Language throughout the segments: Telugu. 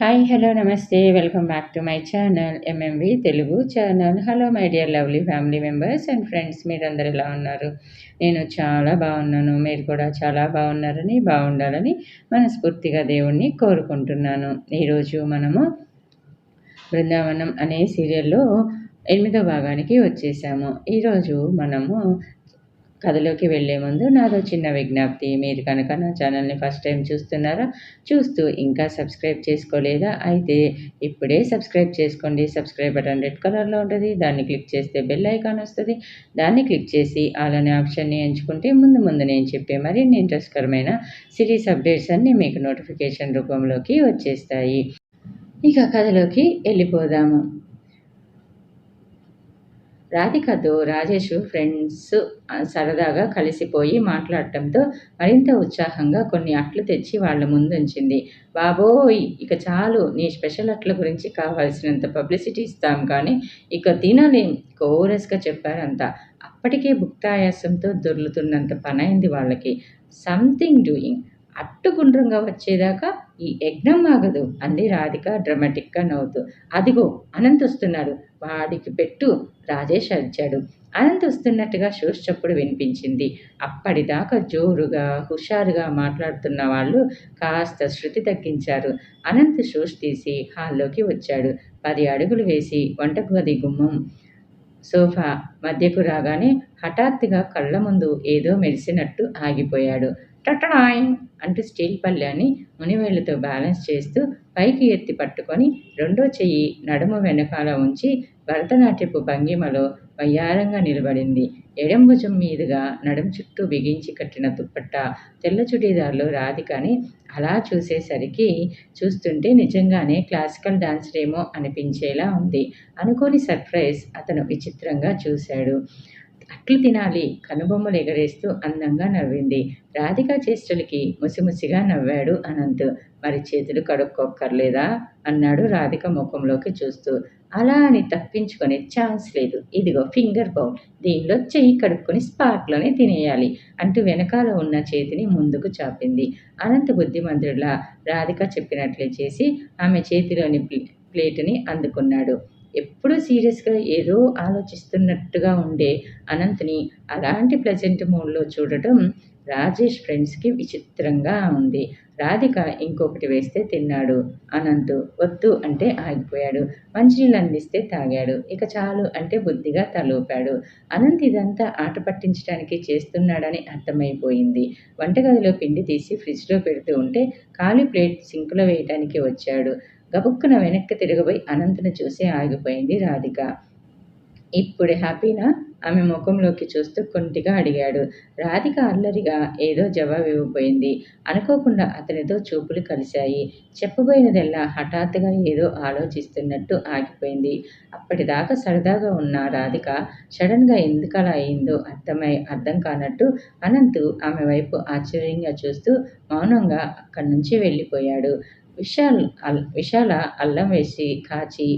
హాయ్ హలో నమస్తే welcome back to my channel MMV Telugu channel hello my dear lovely family members and friends మీరందరూ ఎలా ఉన్నారు? నేను చాలా బాగున్నాను. మీరు కూడా చాలా బాగున్నారని బాగుండాలని మనస్ఫూర్తిగా దేవుణ్ణి కోరుకుంటున్నాను. ఈరోజు మనము బృందావనం అనే సీరియల్లో ఎనిమిదో భాగానికి వచ్చేసాము. ఈరోజు మనము కథలోకి వెళ్ళే ముందు నాదో చిన్న విజ్ఞప్తి. మీరు కనుక నా ఛానల్ని ఫస్ట్ టైం చూస్తున్నారా చూస్తూ ఇంకా సబ్స్క్రైబ్ చేసుకోలేదా? అయితే ఇప్పుడే సబ్స్క్రైబ్ చేసుకోండి. సబ్స్క్రైబ్ బటన్ రెడ్ కలర్లో ఉంటుంది. దాన్ని క్లిక్ చేస్తే బెల్ ఐకాన్ వస్తుంది. దాన్ని క్లిక్ చేసి అలానే ఆప్షన్ని ఎంచుకుంటే ముందు ముందు నేను చెప్పే మరిన్ని ఇంట్రెస్ట్కరమైన సిరీస్ అప్డేట్స్ అన్నీ మీకు నోటిఫికేషన్ రూపంలోకి వచ్చేస్తాయి. ఇక కథలోకి వెళ్ళిపోదాము. రాధికతో రాజేష్ ఫ్రెండ్స్ సరదాగా కలిసిపోయి మాట్లాడటంతో మరింత ఉత్సాహంగా కొన్ని అట్లు తెచ్చి వాళ్ళ ముందుంచింది. బాబోయ్ ఇక చాలు నీ స్పెషల్ అట్ల గురించి కావాల్సినంత పబ్లిసిటీ ఇస్తాం కానీ ఇక తినలేం కోరస్గా చెప్పారంతా. అప్పటికే భుక్తాయాసంతో దొర్లుతున్నంత పనైంది వాళ్ళకి. సంథింగ్ డూయింగ్ అట్టుగుండ్రంగా వచ్చేదాకా ఈ యజ్ఞం ఆగదు అంది రాధిక డ్రమాటిక్గా నవ్వుతూ. అదిగో అనంత్ వస్తున్నాడు వాడికి పెట్టు రాజేష్ అరిచాడు. అనంత్ వస్తున్నట్టుగా షూస్ చప్పుడు వినిపించింది. అప్పటిదాకా జోరుగా హుషారుగా మాట్లాడుతున్న వాళ్ళు కాస్త శృతి తగ్గించారు. అనంత్ షూస్ తీసి హాల్లోకి వచ్చాడు. పది అడుగులు వేసి వంటగది గుమ్మం సోఫా మధ్యకు రాగానే హఠాత్తుగా కళ్ళ ముందు ఏదో మెరిసినట్టు ఆగిపోయాడు. టటనాయ్ అంటూ స్టీల్ పళ్ళాన్ని మునివేళ్ళతో బ్యాలెన్స్ చేస్తూ పైకి ఎత్తి పట్టుకొని రెండో చెయ్యి నడుము వెనకాల ఉంచి భరతనాట్యపు భంగిమలో వయ్యారంగా నిలబడింది. ఎడం భుజం మీదుగా నడుం చుట్టూ బిగించి కట్టిన దుప్పట్ట తెల్ల చుడీదార్లో రాధికని అలా చూసేసరికి చూస్తుంటే నిజంగానే క్లాసికల్ డాన్సరేమో అనిపించేలా ఉంది. అనుకోని సర్ప్రైజ్ అతను విచిత్రంగా చూశాడు. అట్లు తినాలి. కనుబొమ్మలు ఎగరేస్తూ అందంగా నవ్వింది. రాధిక చేష్టలకి ముసిముసిగా నవ్వాడు అనంత్. మరి చేతులు కడుక్కోక్కర్లేదా? అన్నాడు రాధిక ముఖంలోకి చూస్తూ. అలా అని తప్పించుకునే ఛాన్స్ లేదు. ఇదిగో ఫింగర్ బౌల్. దీనిలో చెయ్యి కడుక్కొని స్పాట్లోనే తినేయాలి అంటూ వెనకాల ఉన్న చేతిని ముందుకు చాపింది. అనంత బుద్ధిమంతుడిలా రాధిక చెప్పినట్లే చేసి ఆమె చేతిలోని ప్లేటుని అందుకున్నాడు. ఎప్పుడూ సీరియస్గా ఏదో ఆలోచిస్తున్నట్టుగా ఉండే అనంత్ని అలాంటి ప్లెజెంట్ మూడ్లో చూడటం రాజేష్ ఫ్రెండ్స్కి విచిత్రంగా ఉంది. రాధిక ఇంకొకటి వేస్తే తిన్నాడు. అనంత్ వద్దు అంటే ఆగిపోయాడు. మంచినీళ్ళు అందిస్తే తాగాడు. ఇక చాలు అంటే బుద్ధిగా తలూపాడు. అనంత్ ఇదంతా ఆట పట్టించడానికి చేస్తున్నాడని అర్థమైపోయింది. వంటగదిలో పిండి తీసి ఫ్రిడ్జ్లో పెడుతూ ఉంటే ఖాళీ ప్లేట్ సింకులో వేయటానికి వచ్చాడు. గబుక్కున వెనక్కి తిరగబోయి అనంతను చూసి ఆగిపోయింది రాధిక. ఇప్పుడు హ్యాపీనా? ఆమె ముఖంలోకి చూస్తూ కొంటిగా అడిగాడు. రాధిక అల్లరిగా ఏదో జవాబు ఇవ్వబోయింది. అనుకోకుండా అతనితో చూపులు కలిశాయి. చెప్పబోయినదల్లా హఠాత్తుగా ఏదో ఆలోచిస్తున్నట్టు ఆగిపోయింది. అప్పటిదాకా సరదాగా ఉన్న రాధిక సడన్గా ఎందుకలా అయిందో అర్థమై అర్థం కానట్టు అనంతు ఆమె వైపు ఆశ్చర్యంగా చూస్తూ మౌనంగా అక్కడి నుంచి వెళ్ళిపోయాడు. విశాల్ అల్ విశాల అల్లం వేసి కాచి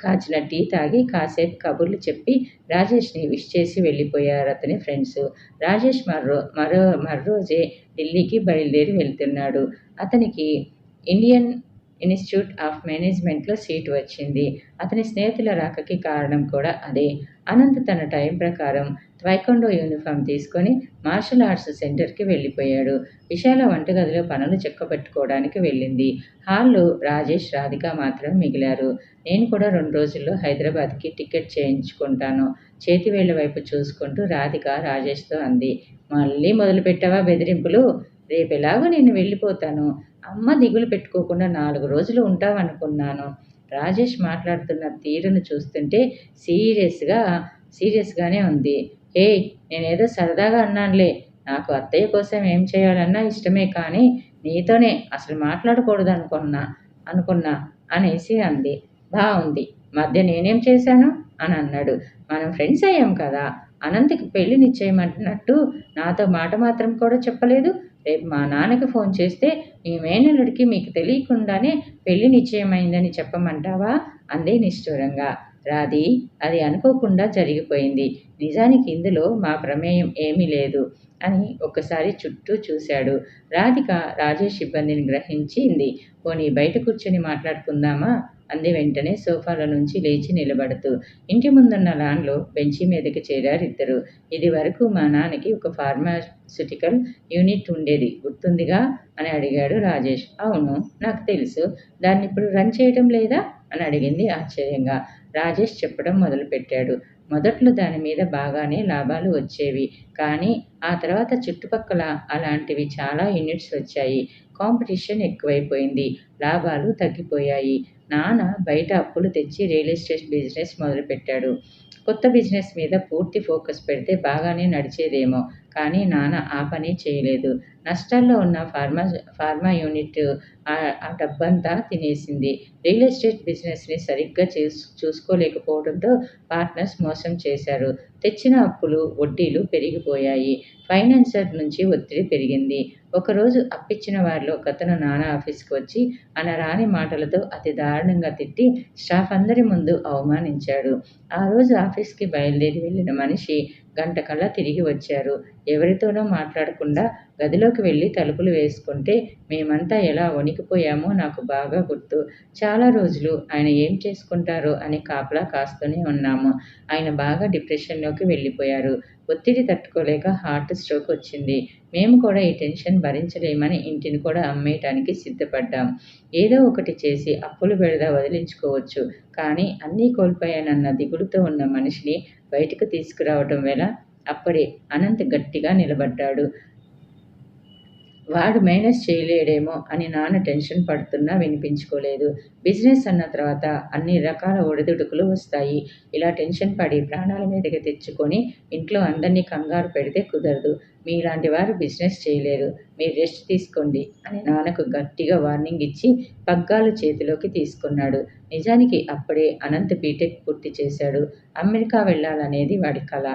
కాచిన టీ తాగి కాసేపు కబుర్లు చెప్పి రాజేష్ని విష్ చేసి వెళ్ళిపోయారు అతని ఫ్రెండ్స్. రాజేష్ మరో మరో మర్రోజే ఢిల్లీకి బయలుదేరి వెళ్తున్నాడు. అతనికి ఇండియన్ ఇన్స్టిట్యూట్ ఆఫ్ మేనేజ్మెంట్లో సీటు వచ్చింది. అతని స్నేహితుల రాకకి కారణం కూడా అదే. అనంత్ తన టైం ప్రకారం ట్వైకొండో యూనిఫామ్ తీసుకొని మార్షల్ ఆర్ట్స్ సెంటర్కి వెళ్ళిపోయాడు. విశాల వంటగదిలో పనులు చెక్కబెట్టుకోవడానికి వెళ్ళింది. హాల్లో రాజేష్ రాధిక మాత్రం మిగిలారు. నేను కూడా రెండు రోజుల్లో హైదరాబాద్కి టికెట్ చేయించుకుంటాను. చేతివేళ్ళ వైపు చూసుకుంటూ రాధిక రాజేష్తో అంది. మళ్ళీ మొదలుపెట్టావా బెదిరింపులు? రేపెలాగో నేను వెళ్ళిపోతాను. అమ్మ దిగులు పెట్టుకోకుండా నాలుగు రోజులు ఉంటావనుకున్నాను. రాజేష్ మాట్లాడుతున్న తీరును చూస్తుంటే సీరియస్గా సీరియస్గానే ఉంది. హే నేనేదో సరదాగా అన్నానులే. నాకు అత్తయ్య కోసం ఏం చేయాలన్నా ఇష్టమే కానీ నీతోనే అసలు మాట్లాడకూడదు అనుకున్నా అనుకున్నా అనేసి అంది. బాగుంది మధ్య నేనేం చేశాను? అని అన్నాడు. మనం ఫ్రెండ్స్ అయ్యాం కదా. అనంతకి పెళ్ళి నిశ్చయమంటున్నట్టు నాతో మాట మాత్రం కూడా చెప్పలేదు. రేపు మా నాన్నకి ఫోన్ చేస్తే మీ మేనల్లుడికి మీకు తెలియకుండానే పెళ్ళి నిశ్చయమైందని చెప్పమంటావా? అంది నిష్ఠూరంగా. రాధి అది అనుకోకుండా జరిగిపోయింది. నిజానికి ఇందులో మా ప్రమేయం ఏమీ లేదు అని ఒక్కసారి చుట్టూ చూశాడు. రాధిక రాజేష్ ఇబ్బందిని గ్రహించింది. పోనీ బయట కూర్చొని మాట్లాడుకుందామా? అంది వెంటనే సోఫాల నుంచి లేచి నిలబడుతూ. ఇంటి ముందున్న లాన్లో బెంచి మీదకి చేరారు ఇద్దరు ఇది వరకు మా నాన్నకి ఒక ఫార్మాస్యూటికల్ యూనిట్ ఉండేది. గుర్తుందిగా? అని అడిగాడు రాజేష్. అవును నాకు తెలుసు. దాన్ని ఇప్పుడు రన్ చేయడం లేదా? అని అడిగింది ఆశ్చర్యంగా. రాజేష్ చెప్పడం మొదలుపెట్టాడు. మొదట్లో దాని మీద బాగానే లాభాలు వచ్చేవి. కానీ ఆ తర్వాత చుట్టుపక్కల అలాంటివి చాలా యూనిట్స్ వచ్చాయి. కాంపిటీషన్ ఎక్కువైపోయింది. లాభాలు తగ్గిపోయాయి. నాన్న బయట అప్పులు తెచ్చి రియల్ ఎస్టేట్ బిజినెస్ మొదలుపెట్టాడు. కొత్త బిజినెస్ మీద పూర్తి ఫోకస్ పెడితే బాగానే నడిచేదేమో. కానీ నాన్న ఆ పని చేయలేదు. నష్టాల్లో ఉన్న ఫార్మా ఫార్మా యూనిట్ ఆ డబ్బంతా తినేసింది. రియల్ ఎస్టేట్ బిజినెస్ని సరిగ్గా చేసు చూసుకోలేకపోవడంతో పార్ట్నర్స్ మోసం చేశారు. తెచ్చిన అప్పులు వడ్డీలు పెరిగిపోయాయి. ఫైనాన్సర్ నుంచి ఒత్తిడి పెరిగింది. ఒకరోజు అప్పిచ్చిన వారిలో ఒకతను నాన్న ఆఫీస్కి వచ్చి అనరాని మాటలతో అతి దారుణంగా తిట్టి స్టాఫ్ అందరి ముందు అవమానించాడు. ఆ రోజు ఆఫీస్కి బయలుదేరి వెళ్ళిన మనిషి గంట కల్లా తిరిగి వచ్చారు. ఎవరితోనో మాట్లాడకుండా గదిలోకి వెళ్ళి తలుపులు వేసుకుంటే మేమంతా ఎలా వణికిపోయామో నాకు బాగా గుర్తు. చాలా రోజులు ఆయన ఏం చేసుకుంటారో అని కాపలా కాస్తూనే ఉన్నాము. ఆయన బాగా డిప్రెషన్లోకి వెళ్ళిపోయారు. ఒత్తిడి తట్టుకోలేక హార్ట్ స్ట్రోక్ వచ్చింది. మేము కూడా ఈ టెన్షన్ భరించలేమని ఇంటిని కూడా అమ్మేయటానికి సిద్ధపడ్డాం. ఏదో ఒకటి చేసి అప్పులు బెడద వదిలించుకోవచ్చు. కానీ అన్నీ కోల్పోయానన్న దిగులుతో ఉన్న మనిషిని బయటకు తీసుకురావటం వేళ అప్పుడే అనంత్ గట్టిగా నిలబడ్డాడు. వాడు మేనేజ్ చేయలేడేమో అని నాన్న టెన్షన్ పడుతున్నా వినిపించుకోలేదు. బిజినెస్ అన్న తర్వాత అన్ని రకాల ఒడిదుడుకులు వస్తాయి. ఇలా టెన్షన్ పడి ప్రాణాల మీదకి తెచ్చుకొని ఇంట్లో అందరినీ కంగారు పెడితే కుదరదు. మీలాంటి వారు బిజినెస్ చేయలేరు. మీరు రెస్ట్ తీసుకోండి అని నాన్నకు గట్టిగా వార్నింగ్ ఇచ్చి పగ్గాలు చేతిలోకి తీసుకున్నాడు. నిజానికి అప్పుడే అనంత్ బీటెక్ పూర్తి చేశాడు. అమెరికా వెళ్ళాలనేది వాడి కళ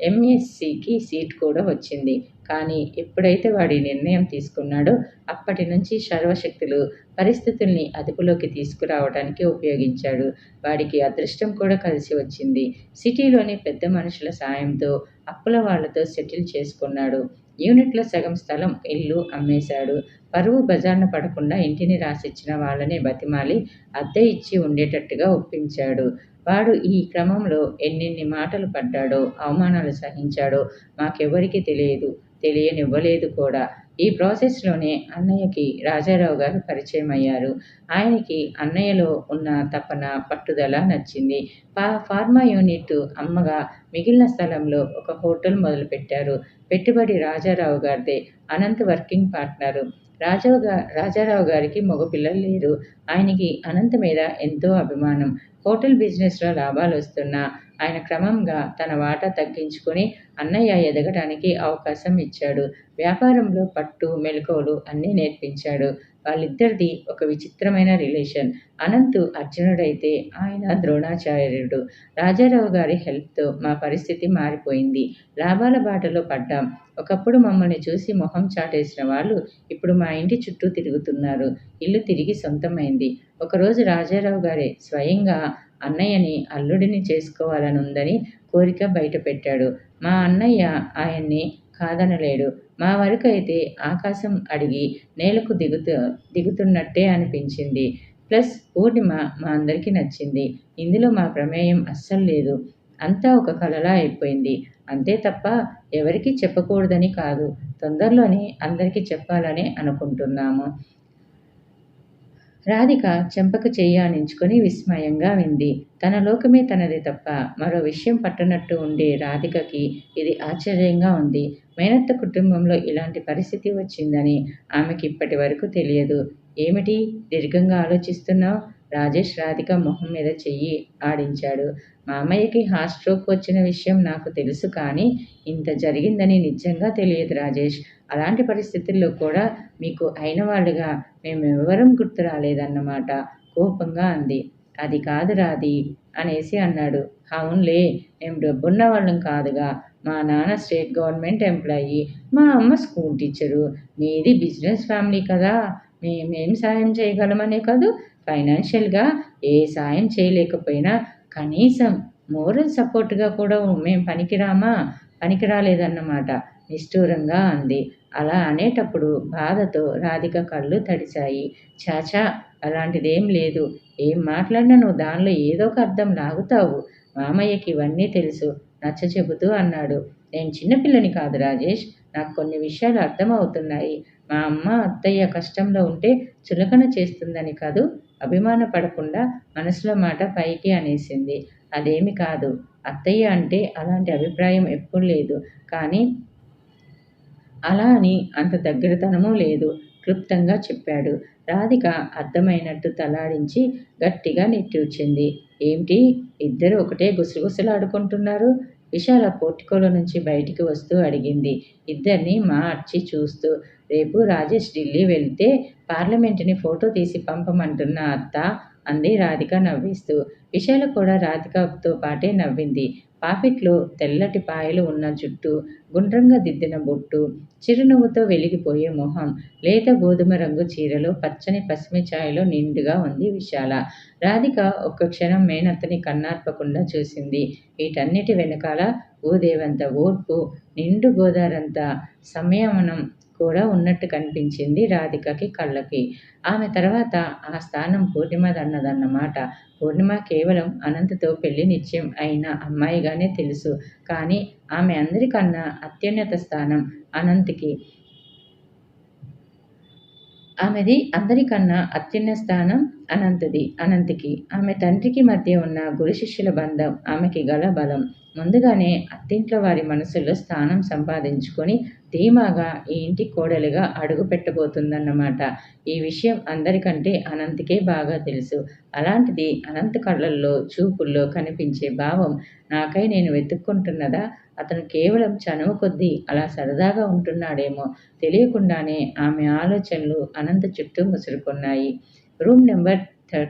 ఎంఎస్సికి సీట్ కూడా వచ్చింది. కానీ ఎప్పుడైతే వాడి నిర్ణయం తీసుకున్నాడో అప్పటి నుంచి సర్వశక్తులు పరిస్థితుల్ని అదుపులోకి తీసుకురావడానికి ఉపయోగించాడు. వాడికి అదృష్టం కూడా కలిసి వచ్చింది. సిటీలోని పెద్ద మనుషుల సాయంతో అప్పుల వాళ్ళతో సెటిల్ చేసుకున్నాడు. యూనిట్లో సగం స్థలం ఇల్లు అమ్మేశాడు. పరువు బజార్న పడకుండా ఇంటిని రాసిచ్చిన వాళ్ళనే బతిమాలి అద్దె ఇచ్చి ఉండేటట్టుగా ఒప్పించాడు. వాడు ఈ క్రమంలో ఎన్నెన్ని మాటలు పడ్డాడో అవమానాలు సహించాడో మాకెవరికి తెలియదు తెలియనివ్వలేదు కూడా. ఈ ప్రాసెస్లోనే అన్నయ్యకి రాజారావు గారు పరిచయం అయ్యారు ఆయనకి అన్నయ్యలో ఉన్న తపన పట్టుదల నచ్చింది. పా ఫార్మా యూనిట్ అమ్మగా మిగిలిన స్థలంలో ఒక హోటల్ మొదలుపెట్టారు. పెట్టుబడి రాజారావు గారిదే. Anant working partner. రాజావు గారు రాజారావు గారికి మగపిల్లలు లేరు. ఆయనకి అనంత్ మీద ఎంతో అభిమానం. హోటల్ బిజినెస్లో లాభాలు వస్తున్నా ఆయన క్రమంగా తన వాటా తగ్గించుకొని అన్నయ్య ఎదగడానికి అవకాశం ఇచ్చాడు. వ్యాపారంలో పట్టు మెలకువలు అన్నీ నేర్పించాడు. వాళ్ళిద్దరిది ఒక విచిత్రమైన రిలేషన్. అనంత్ అర్జునుడైతే ఆయన ద్రోణాచార్యుడు. రాజారావు గారి హెల్ప్తో మా పరిస్థితి మారిపోయింది. లాభాల బాటలో పడ్డాం. ఒకప్పుడు మమ్మల్ని చూసి మొహం చాటేసిన వాళ్ళు ఇప్పుడు మా ఇంటి చుట్టూ తిరుగుతున్నారు. ఇల్లు తిరిగి సొంతమైంది. ఒకరోజు రాజారావు గారే స్వయంగా అన్నయ్యని అల్లుడిని చేసుకోవాలని ఉందని కోరిక బయట పెట్టాడు మా అన్నయ్య ఆయన్ని కాదనలేడు. మా వరకు అయితే ఆకాశం అడిగి నేలకు దిగుతూ దిగుతున్నట్టే అనిపించింది. ప్లస్ పూర్ణిమ మా అందరికీ నచ్చింది. ఇందులో మా ప్రమేయం అస్సలు లేదు. అంతా ఒక కలలా అయిపోయింది. అంతే తప్ప ఎవరికీ చెప్పకూడదని కాదు. తొందరలోనే అందరికీ చెప్పాలని అనుకుంటున్నాము. రాధిక చెంపకు చెయ్యానించుకొని విస్మయంగా వింది. తన లోకమే తనది తప్ప మరో విషయం పట్టనట్టు ఉండే రాధికకి ఇది ఆశ్చర్యంగా ఉంది. మేనత్త కుటుంబంలో ఇలాంటి పరిస్థితి వచ్చిందని ఆమెకి ఇప్పటి వరకు తెలియదు. ఏమిటి? దీర్ఘంగా ఆలోచిస్తున్నావు? రాజేష్ రాధిక మొహం మీద చెయ్యి ఆడించాడు. మామయ్యకి హార్ట్ స్ట్రోక్ వచ్చిన విషయం నాకు తెలుసు కానీ ఇంత జరిగిందని నిజంగా తెలియదు రాజేష్. అలాంటి పరిస్థితుల్లో కూడా మీకు అయిన వాళ్ళుగా మేమెవరం గుర్తు రాలేదన్నమాట కోపంగా అంది. అది కాదు రాది అనేసి అన్నాడు. అవునులే మేము డబ్బున్న వాళ్ళం కాదుగా. మా నాన్న స్టేట్ గవర్నమెంట్ ఎంప్లాయీ మా అమ్మ స్కూల్ టీచరు. మీది బిజినెస్ ఫ్యామిలీ కదా. మేమేం సాయం చేయగలమనే కాదు? ఫైనాన్షియల్గా ఏ సాయం చేయలేకపోయినా కనీసం మోరల్ సపోర్ట్గా కూడా మేం పనికిరామా? పనికిరాలేదన్నమాట. నిష్ఠూరంగా అంది. అలా అనేటప్పుడు బాధతో రాధిక కళ్ళు తడిచాయి చాచా అలాంటిదేం లేదు. ఏం మాట్లాడినా నువ్వు దానిలో ఏదో ఒక అర్థం లాగుతావు. మామయ్యకి ఇవన్నీ తెలుసు. నచ్చ చెబుతూ అన్నాడు. నేను చిన్నపిల్లని కాదు రాజేష్. నాకు కొన్ని విషయాలు అర్థమవుతున్నాయి. మా అమ్మ అత్తయ్య కష్టంలో ఉంటే చులకన చేస్తుందని కాదు. అభిమాన పడకుండా మనసులో మాట పైకి అనేసింది. అదేమి కాదు. అత్తయ్య అంటే అలాంటి అభిప్రాయం ఎప్పుడు లేదు. కానీ అలా అని అంత దగ్గరతనమూ లేదు క్లుప్తంగా చెప్పాడు. రాధిక అర్థమైనట్టు తలాడించి గట్టిగా నెట్టూర్చింది ఏమిటి? ఇద్దరు ఒకటే గుసగుసలాడుకుంటున్నారు? విశాల పోర్టికోలో నుంచి బయటికి వస్తూ అడిగింది. ఇద్దరిని మార్చి చూస్తూ రేపు రాజేష్ ఢిల్లీ వెళ్తే పార్లమెంటుని ఫోటో తీసి పంపమంటున్న అత్త? అంది రాధిక నవ్విస్తూ. విశాల కూడా రాధికతో పాటే నవ్వింది. పాపిట్లో తెల్లటి పాయలు ఉన్న జుట్టు గుండ్రంగా దిద్దిన బొట్టు చిరునవ్వుతో వెలిగిపోయే మొహం లేత గోధుమ రంగు చీరలో పచ్చని పసిమి ఛాయలో నిండుగా ఉంది విశాల. రాధిక ఒక్క క్షణం మేనత్తని కన్నార్పకుండా చూసింది. వీటన్నిటి వెనకాల భూదేవంత ఓర్పు నిండు గోదారంత సంయమనం కూడా ఉన్నట్టు కనిపించింది రాధికకి కళ్ళకి. ఆమె తర్వాత ఆ స్థానం పూర్ణిమదన్నదన్నమాట పూర్ణిమ కేవలం అనంతతో పెళ్ళి నిశ్చయం అయిన అమ్మాయిగానే తెలుసు. కానీ ఆమె అందరికన్నా అత్యున్నత స్థానం అనంత్కి. ఆమెది అందరికన్నా అత్యున్నత స్థానం అనంతది అనంతికి. ఆమె తండ్రికి మధ్య ఉన్న గురు శిష్యుల బంధం ఆమెకి గల బలం. ముందుగానే అత్తింట్లో వారి మనసుల్లో స్థానం సంపాదించుకొని ధీమాగా ఈ ఇంటి కోడలిగా అడుగు పెట్టబోతుందన్నమాట ఈ విషయం అందరికంటే అనంతకే బాగా తెలుసు. అలాంటిది అనంత కళ్ళల్లో చూపుల్లో కనిపించే భావం నాకై నేను వెతుక్కుంటున్నదా? అతను కేవలం చనువు కొద్దీ అలా సరదాగా ఉంటున్నాడేమో. తెలియకుండానే ఆమె ఆలోచనలు అనంత చుట్టూ ముసురుకున్నాయి. రూమ్ నెంబర్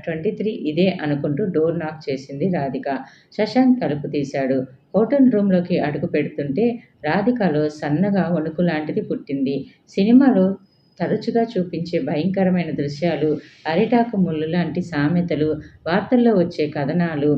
ట్వంటీ త్రీ ఇదే అనుకుంటూ డోర్ నాక్ చేసింది రాధిక. శశాంక్ తలుపు తీశాడు. హోటల్ రూమ్లోకి అడుగు పెడుతుంటే రాధికలో సన్నగా వణుకు లాంటిది పుట్టింది. సినిమాలో తరచుగా చూపించే భయంకరమైన దృశ్యాలు అరిటాకు ముళ్ళు లాంటి సామెతలు వార్తల్లో వచ్చే కథనాలు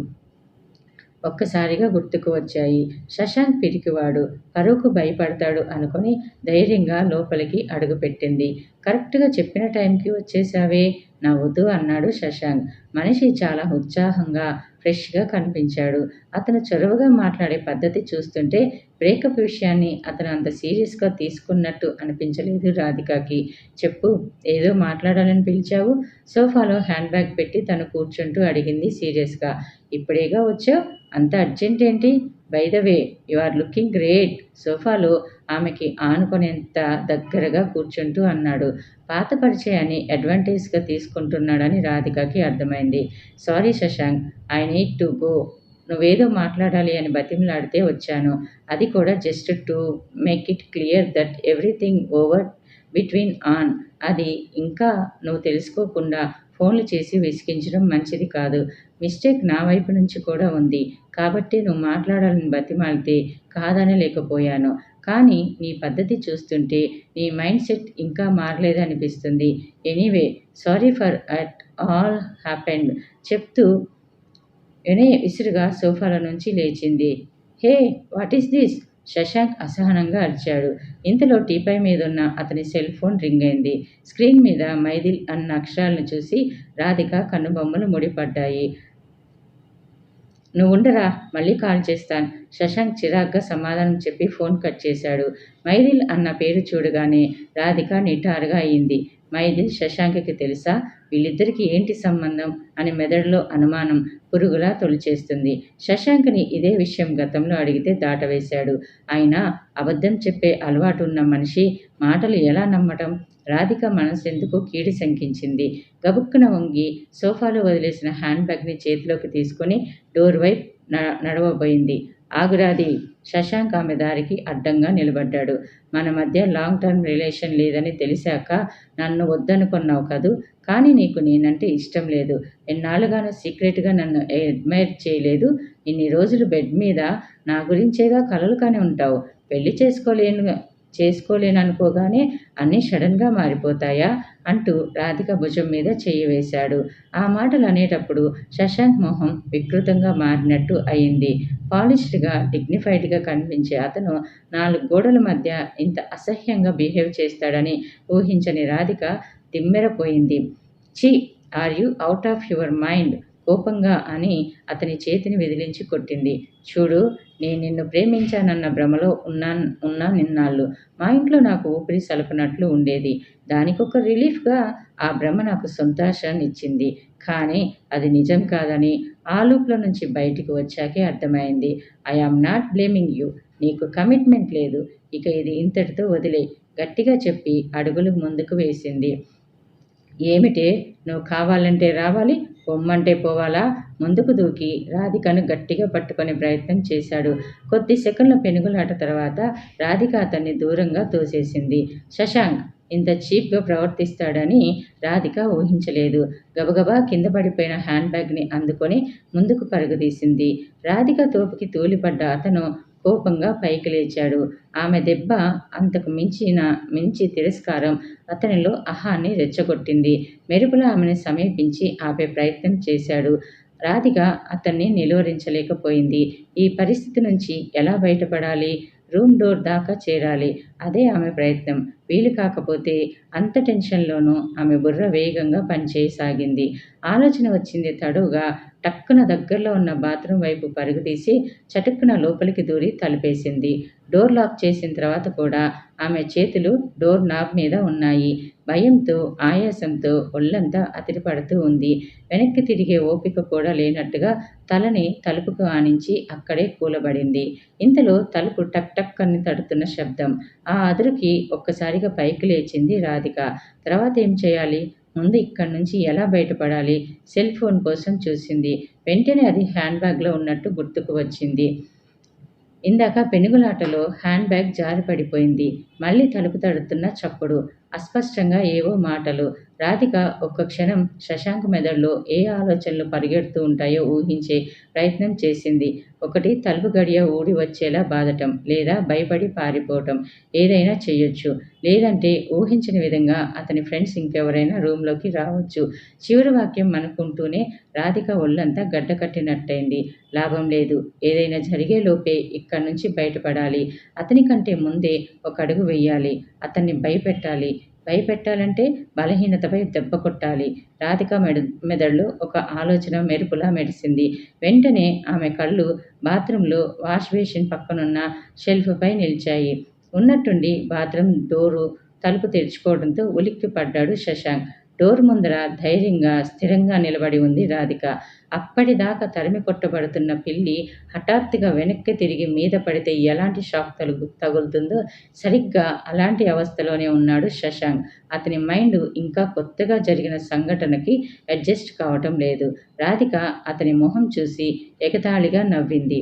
ఒక్కసారిగా గుర్తుకు వచ్చాయి. శశాంక్ పిరికివాడు పరువుకు భయపడతాడు అనుకొని ధైర్యంగా లోపలికి అడుగుపెట్టింది కరెక్ట్గా చెప్పిన టైంకి వచ్చేసావే నవ్వుతూ అన్నాడు శశాంక్. మనిషి చాలా ఉత్సాహంగా ఫ్రెష్గా కనిపించాడు. అతను చొరవగా మాట్లాడే పద్ధతి చూస్తుంటే బ్రేకప్ విషయాన్ని అతను అంత సీరియస్గా తీసుకున్నట్టు అనిపించలేదు రాధికాకి. చెప్పు ఏదో మాట్లాడాలని పిలిచావు? సోఫాలో హ్యాండ్ బ్యాగ్ పెట్టి తను కూర్చుంటూ అడిగింది సీరియస్గా. ఇప్పుడేగా వచ్చావు? అంత అర్జెంట్ ఏంటి by the way you are looking great. సోఫాలో ఆమెకి ఆనుకునేంత దగ్గరగా కూర్చుంటూ అన్నాడు. పాత పరిచయాన్ని అడ్వాంటేజ్గా తీసుకుంటున్నాడని రాధికకి అర్థమైంది. Sorry Shashank I need to go. నువ్వేదో మాట్లాడాలి అని బతిమలాడితే వచ్చాను. అది కూడా just to make it clear that everything over between on. అది ఇంకా నువ్వు తెలుసుకోకుండా ఫోన్లు చేసి విసిగించడం మంచిది కాదు. మిస్టేక్ నా వైపు నుంచి కూడా ఉంది. కాబట్టి నువ్వు మాట్లాడాలని బతిమాలితే కాదనలేకపోయాను. కానీ నీ పద్ధతి చూస్తుంటే నీ మైండ్ సెట్ ఇంకా మారలేదనిపిస్తుంది. Anyway sorry for at all happened చెప్తూ వినయ విసురుగా సోఫాల నుంచి లేచింది. Hey what is this? Shashank అసహనంగా అరిచాడు. ఇంతలో టీపై మీద ఉన్న అతని సెల్ ఫోన్ రింగ్ అయింది. స్క్రీన్ మీద మైదిల్ అన్న అక్షరాలను చూసి రాధిక కన్నుబొమ్మలు ముడిపడ్డాయి. నువ్వు ఉండరా మళ్ళీ కాల్ చేస్తాను. శశాంక్ చిరాగ్గా సమాధానం చెప్పి ఫోన్ కట్ చేశాడు. మైదిల్ అన్న పేరు చూడగానే రాధిక నిటారుగా అయింది. మైదిల్ శశాంక్కి తెలుసా? వీళ్ళిద్దరికీ ఏంటి సంబంధం అని మెదడులో అనుమానం పురుగులా తొలిచేస్తుంది. శశాంక్ని ఇదే విషయం గతంలో అడిగితే దాటవేశాడు. అయినా అబద్ధం చెప్పే అలవాటు ఉన్న మనిషి మాటలు ఎలా నమ్మటం? రాధిక మనసెందుకు కీడి శంకించింది. గబుక్కున వంగి సోఫాలో వదిలేసిన హ్యాండ్ బ్యాగ్ని చేతిలోకి తీసుకొని డోర్ వైపు నడవబోయింది. ఆగురాది. శశాంక్ ఆమె దారికి అడ్డంగా నిలబడ్డాడు. మన మధ్య లాంగ్ టర్మ్ రిలేషన్ లేదని తెలిసాక నన్ను వద్దనుకున్నావు కదూ? కానీ నీకు నేనంటే ఇష్టం లేదు. ఎన్నాళ్ళుగానో సీక్రెట్గా నన్ను అడ్మైర్ చేయలేదు. ఇన్ని రోజులు బెడ్ మీద నా గురించేగా కలలు కానీ ఉంటావు. పెళ్ళి చేసుకోలేను చేసుకోలేననుకోగానే అన్నీ సడన్గా మారిపోతాయా? అంటూ రాధిక భుజం మీద చెయ్యి వేశాడు. ఆ మాటలు అనేటప్పుడు శశాంక్ మొహం వికృతంగా మారినట్టు అయింది. పాలిష్డ్గా డిగ్నిఫైడ్గా కనిపించే అతను నాలుగు గోడల మధ్య ఇంత అసహ్యంగా బిహేవ్ చేస్తాడని ఊహించని రాధిక దిమ్మెరపోయింది. ఛీ are you out of your mind? కోపంగా అని అతని చేతిని విదిలించి కొట్టింది. చూడు నేను నిన్ను ప్రేమించానన్న భ్రమలో ఉన్నా ఉన్నా నిన్నాళ్ళు. మా ఇంట్లో నాకు ఊపిరి సలపనట్లు ఉండేది. దానికొక రిలీఫ్గా ఆ భ్రమ నాకు సంతోషాన్ని ఇచ్చింది. కానీ అది నిజం కాదని ఆ నుంచి బయటికి వచ్చాకే అర్థమైంది. I am not blaming you. నీకు కమిట్మెంట్ లేదు. ఇక ఇది ఇంతటితో వదిలే గట్టిగా చెప్పి అడుగులు ముందుకు వేసింది. ఏమిటే? నువ్వు కావాలంటే రావాలి పొమ్మంటే పోవాలా? ముందుకు దూకి. రాధికను గట్టిగా పట్టుకునే ప్రయత్నం చేశాడు. కొద్ది సెకండ్ల పెనుగులాట తర్వాత రాధిక అతన్ని దూరంగా తోసేసింది. శశాంక్ ఇంత చీప్గా ప్రవర్తిస్తాడని రాధిక ఊహించలేదు. గబగబా కింద పడిపోయిన హ్యాండ్ బ్యాగ్ని అందుకొని ముందుకు పరుగుదీసింది. రాధిక తోపుకి తూలిపడ్డ అతను కోపంగా పైకి లేచాడు. ఆమె దెబ్బ అంతకు మించిన మించి తిరస్కారం అతనిలో అహాన్ని రెచ్చగొట్టింది. మెరుపుల ఆమెను సమీపించి ఆపే ప్రయత్నం చేశాడు. రాధిక అతన్ని నిలువరించలేకపోయింది. ఈ పరిస్థితి నుంచి ఎలా బయటపడాలి? రూమ్ డోర్ దాకా చేరాలి. అదే ఆమె ప్రయత్నం. వీలు కాకపోతే అంత టెన్షన్లోనూ ఆమె బుర్ర వేగంగా పనిచేయసాగింది. ఆలోచన వచ్చింది తడుగా టక్కున దగ్గరలో ఉన్న బాత్రూమ్ వైపు పరుగుతీసి చటుక్కున లోపలికి దూరి తలిపేసింది. డోర్ లాక్ చేసిన తర్వాత కూడా ఆమె చేతులు డోర్ నాబ్ మీద ఉన్నాయి. భయంతో ఆయాసంతో ఒళ్ళంతా అతిరిపడుతూ ఉంది. వెనక్కి తిరిగే ఓపిక కూడా లేనట్టుగా తలని తలుపుకు ఆనించి అక్కడే కూలబడింది. ఇంతలో తలుపు టక్ టక్ అని తడుతున్న శబ్దం. ఆ అదురుకి ఒక్కసారిగా పైకి లేచింది రాధిక. తర్వాత ఏం చేయాలి? ముందు ఇక్కడి నుంచి ఎలా బయటపడాలి? సెల్ ఫోన్ కోసం చూసింది. వెంటనే అది హ్యాండ్ బ్యాగ్లో ఉన్నట్టు గుర్తుకు వచ్చింది. ఇందాక పెనుగులాటలో హ్యాండ్ బ్యాగ్ జారి పడిపోయింది మళ్ళీ తలుపు తడుతున్న చప్పుడు. అస్పష్టంగా ఏవో మాటలు. రాధిక ఒక్క క్షణం శశాంక్ మెదడులో ఏ ఆలోచనలు పరిగెడుతూ ఉంటాయో ఊహించే ప్రయత్నం చేసింది. ఒకటి తలుపు గడియ ఊడి వచ్చేలా బాధటం లేదా భయపడి పారిపోవటం ఏదైనా చేయొచ్చు. లేదంటే ఊహించిన విధంగా అతని ఫ్రెండ్స్ ఇంకెవరైనా రూమ్లోకి రావచ్చు. చివరి వాక్యం అనుకుంటూనే రాధిక ఒళ్ళంతా గడ్డకట్టినట్టయింది. లాభం లేదు. ఏదైనా జరిగే లోపే ఇక్కడి నుంచి బయటపడాలి. అతని కంటే ముందే ఒక అడుగు వెయ్యాలి అతన్ని భయపెట్టాలి. భయపెట్టాలంటే బలహీనతపై దెబ్బ కొట్టాలి. రాధిక మెడ మెదడులో ఒక ఆలోచన మెరుపులా మెరిసింది. వెంటనే ఆమె కళ్ళు బాత్రూంలో వాష్ బేసిన్ పక్కనున్న షెల్ఫ్పై నిలిచాయి. ఉన్నట్టుండి బాత్రూం డోరు తలుపు తెరుచుకోవడంతో ఉలిక్కి పడ్డాడు శశాంక్. డోర్ ముందర ధైర్యంగా స్థిరంగా నిలబడి ఉంది రాధిక. అప్పటిదాకా తరిమి కొట్టబడుతున్న పిల్లి హఠాత్తుగా వెనక్కి తిరిగి మీద పడితే ఎలాంటి షాక్ తలుగు తగులుతుందో సరిగ్గా అలాంటి అవస్థలోనే ఉన్నాడు శశాంక్. అతని మైండ్ ఇంకా కొత్తగా జరిగిన సంఘటనకి అడ్జస్ట్ కావటం లేదు. రాధిక అతని మొహం చూసి ఎగతాళిగా నవ్వింది.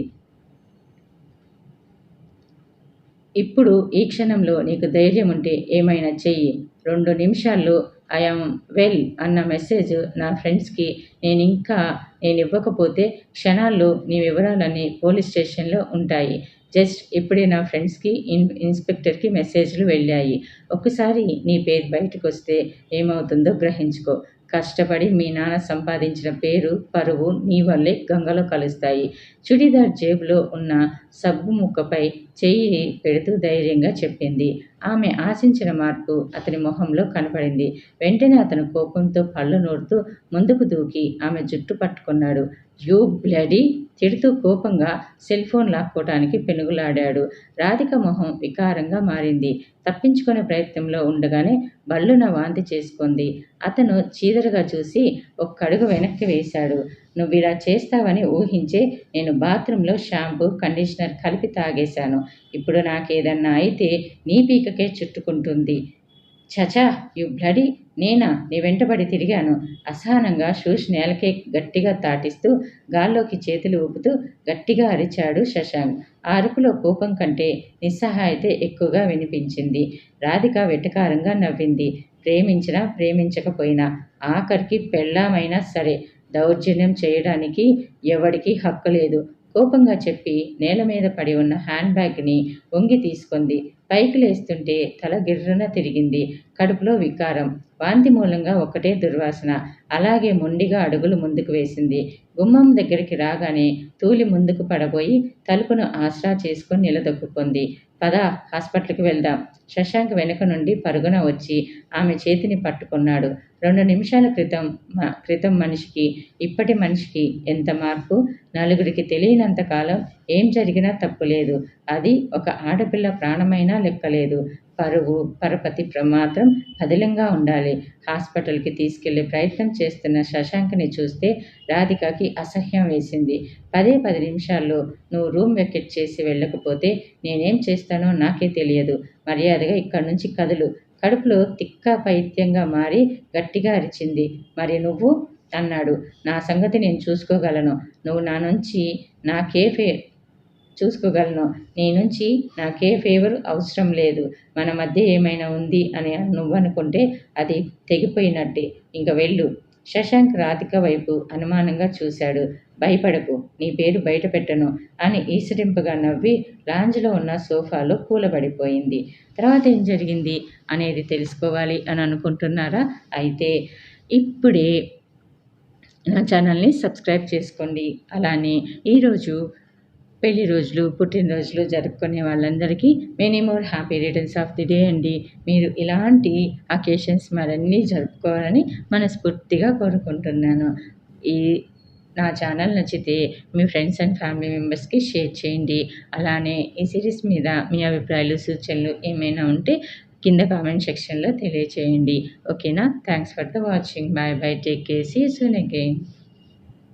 ఇప్పుడు ఈ క్షణంలో నీకు ధైర్యం ఉంటే ఏమైనా చెయ్యి. రెండు నిమిషాల్లో ఐఎమ్ వెల్ అన్న మెసేజ్ నా ఫ్రెండ్స్కి నేను ఇంకా నేను ఇవ్వకపోతే క్షణాల్లో నీ వివరాలన్నీ పోలీస్ స్టేషన్లో ఉంటాయి. జస్ట్ ఇప్పుడే నా ఫ్రెండ్స్కి ఇన్ ఇన్స్పెక్టర్కి మెసేజ్లు వెళ్ళాయి. ఒకసారి నీ పేరు బయటకు వస్తే ఏమవుతుందో గ్రహించుకో. కష్టపడి మీ నాన్న సంపాదించిన పేరు పరువు నీ వల్లే గంగలో కలుస్తాయి. చుడిదార్ జేబులో ఉన్న సబ్బు ముక్కపై చెయ్యి పెడుతూ ధైర్యంగా చెప్పింది. ఆమె ఆశించిన మార్పు అతని మొహంలో కనపడింది. వెంటనే అతను కోపంతో పళ్ళు నూరుతూ ముందుకు దూకి ఆమె జుట్టు పట్టుకున్నాడు. యూ బ్లడీ తిడుతూ కోపంగా సెల్ ఫోన్ లాక్కోవటానికి పెనుగులాడాడు. రాధిక మొహం వికారంగా మారింది. తప్పించుకునే ప్రయత్నంలో ఉండగానే బల్లున వాంతి చేసుకుంది. అతను చీదరగా చూసి ఒక్కడుగు వెనక్కి వేశాడు. నువ్వు ఇలా చేస్తావని ఊహించే నేను బాత్రూంలో షాంపూ కండిషనర్ కలిపి తాగేశాను. ఇప్పుడు నాకేదన్నా అయితే నీ పీకకే చుట్టుకుంటుంది. చచా యు బ్లడీ నేనా? నీ వెంటబడి తిరిగాను. అసహనంగా షూస్ నేలకే గట్టిగా తాటిస్తూ గాల్లోకి చేతులు ఊపుతూ గట్టిగా అరిచాడు శశాంక్. ఆ అరుపులో కోపం కంటే నిస్సహాయత ఎక్కువగా వినిపించింది. రాధిక వెటకారంగా నవ్వింది. ప్రేమించినా ప్రేమించకపోయినా ఆఖరికి పెళ్ళామైనా సరే దౌర్జన్యం చేయడానికి ఎవడికి హక్కు లేదు. కోపంగా చెప్పి నేల మీద పడి ఉన్న హ్యాండ్ బ్యాగ్ని వంగి తీసుకుంది. పైకి లేస్తుంటే తల గిర్రున తిరిగింది. కడుపులో వికారం. వాంతి మూలంగా ఒక్కటే దుర్వాసన. అలాగే మొండిగా అడుగులు ముందుకు వేసింది. గుమ్మం దగ్గరికి రాగానే తూలి ముందుకు పడబోయి తలుపును ఆసరా చేసుకుని నిలదొక్కుకుంది. పద హాస్పిటల్కి వెళ్దాం. శశాంక్ వెనుక నుండి పరుగున వచ్చి ఆమె చేతిని పట్టుకున్నాడు. రెండు నిమిషాల క్రితం క్రితం మనిషికి ఇప్పటి మనిషికి ఎంత మార్పు? నలుగురికి తెలియనంత కాలం ఏం జరిగినా తప్పులేదు అది ఒక ఆడపిల్ల ప్రాణమైనా లెక్కలేదు. పరువు పరపతి మాత్రం పదిలంగా ఉండాలి. హాస్పిటల్కి తీసుకెళ్ళే ప్రయత్నం చేస్తున్న శశాంక్ని చూస్తే రాధికకి అసహ్యం వేసింది. పదే పది నిమిషాల్లో నువ్వు రూమ్ వెకెట్ చేసి వెళ్ళకపోతే నేనేం చేస్తానో నాకే తెలియదు. మర్యాదగా ఇక్కడి నుంచి కదులు. కడుపులో తిక్క పైత్యంగా మారి గట్టిగా అరిచింది. మరి నువ్వు? అన్నాడు. నా సంగతి నేను చూసుకోగలను. నువ్వు నా నుంచి నాకే చూసుకోగలను. నీ నుంచి నాకే ఫేవర్ అవసరం లేదు. మన మధ్య ఏమైనా ఉంది అని నువ్వనుకుంటే అది తెగిపోయినట్టే. ఇంక వెళ్ళు. శశాంక్ రాధిక వైపు అనుమానంగా చూశాడు. భయపడకు నీ పేరు బయట పెట్టను అని ఈసరింపుగా నవ్వి లాంజ్లో ఉన్న సోఫాలో కూలబడిపోయింది. తర్వాత ఏం జరిగింది అనేది తెలుసుకోవాలి అని అనుకుంటున్నారా? అయితే ఇప్పుడే నా ఛానల్ని సబ్స్క్రైబ్ చేసుకోండి. అలానే ఈరోజు పెళ్ళి రోజులు పుట్టినరోజులు జరుపుకునే వాళ్ళందరికీ many more happy returns of the day అండి. మీరు ఇలాంటి అకేషన్స్ మరన్నీ జరుపుకోవాలని మనస్ఫూర్తిగా కోరుకుంటున్నాను. ఈ నా ఛానల్ నచ్చితే మీ ఫ్రెండ్స్ అండ్ ఫ్యామిలీ మెంబర్స్కి షేర్ చేయండి. అలానే ఈ సిరీస్ మీద మీ అభిప్రాయాలు సూచనలు ఏమైనా ఉంటే కింద కామెంట్ సెక్షన్లో తెలియచేయండి. ఓకేనా thanks for the watching bye bye take care see soon again